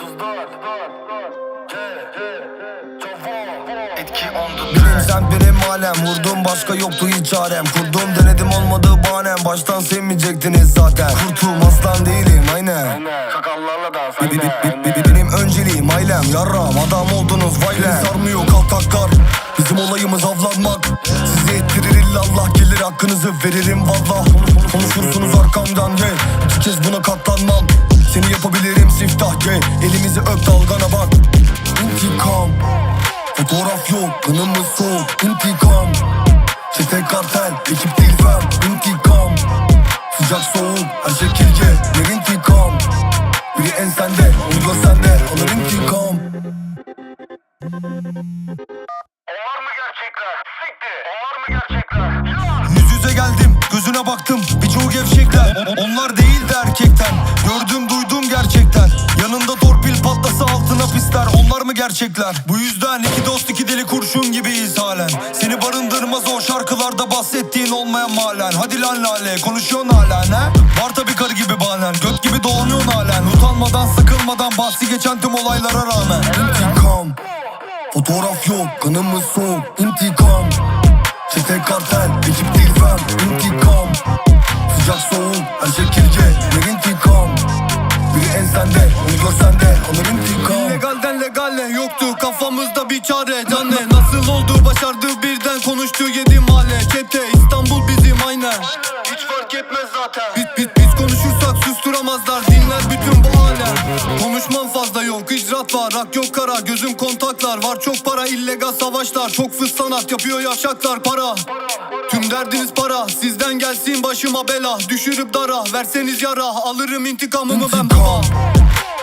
The Birim sen birim alem Vurdum başka yoktu hiç çarem. Kurdum denedim olmadı bahanem Baştan sevmeyecektiniz zaten. Kurtum aslan değilim aynen. Sakallarla dans bi- Benim önceliğim ailem Yarram. Adam oldunuz vay lan Sarmıyor kaltaklar Bizim olayımız avlanmak. Sizi ettirir illallah Gelir hakkınızı veririm valla. Konuşursunuz arkamdan ye İki kez buna katlanmam Seni yapabilirim siftah ye Elimizi öp dalgana bak. İntikam. Fotoğraf yok kanımız soğuk. İntikam. Çete kartel ekip değil fem İntikam. Sıcak soğuk her şekilde Ver intikam. Biri ensende, onu görsen de alır intikam. Onlar mı gerçekler? Siktir. Onlar mı gerçekler? Ya! Yüz yüze geldim, gözüne baktım. Birçoğu gevşekler, onlar değil de erkekten. Gördüm gerçekler? Bu yüzden iki dost iki deli kurşun gibiyiz halen. Seni barındırmaz o şarkılarda bahsettiğin olmayan malen. Hadi lan lale, konuşuyorsun halen he? Var tabi karı gibi bahanen, göt gibi dolanıyorsun halen. Utanmadan sıkılmadan bahsi geçen tüm olaylara rağmen. İntikam Fotoğraf yok, kanımız soğuk. İntikam Çete kartel, ekip değil fem İntikam Sıcak soğuk, her şekilce Ver intikam Biri ensende, onu görsen de alır intikam Legalden legale yoktu kafamızda bir çare Canne nasıl oldu? Başardı birden konuştu yedi mahalle. Çete İstanbul bizim aynen. Hiç fark etmez zaten. biz, biz, biz konuşursak susturamazlar dinler bütün bu alem Konuşmam fazla yok icraat var rak yok kara. Gözüm kontaklar var çok para illegal savaşlar. Çok fıs sanat yapıyor yavşaklar para. Tüm derdiniz para sizden gelsin başıma bela. Düşürüp dara verseniz yara alırım intikamımı ben baba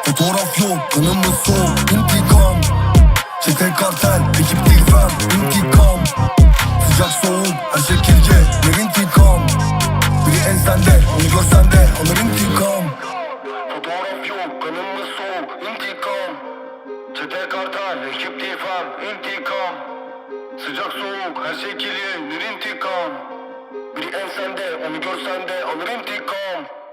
Fotoğraf yok kanımız soğuk intikam. Çete kartel ekip değil fem intikam. Sıcak soğuk her şekilde ver intikam. Biri ensende onu görsen de. Alır intikam. Fotoğraf yok, kanımız soğuk, intikam. Çete kartal, ekip tifam, intikam. Sıcak soğuk, her kirli, bir intikam. Biri ensende, onu görsen de. Alır intikam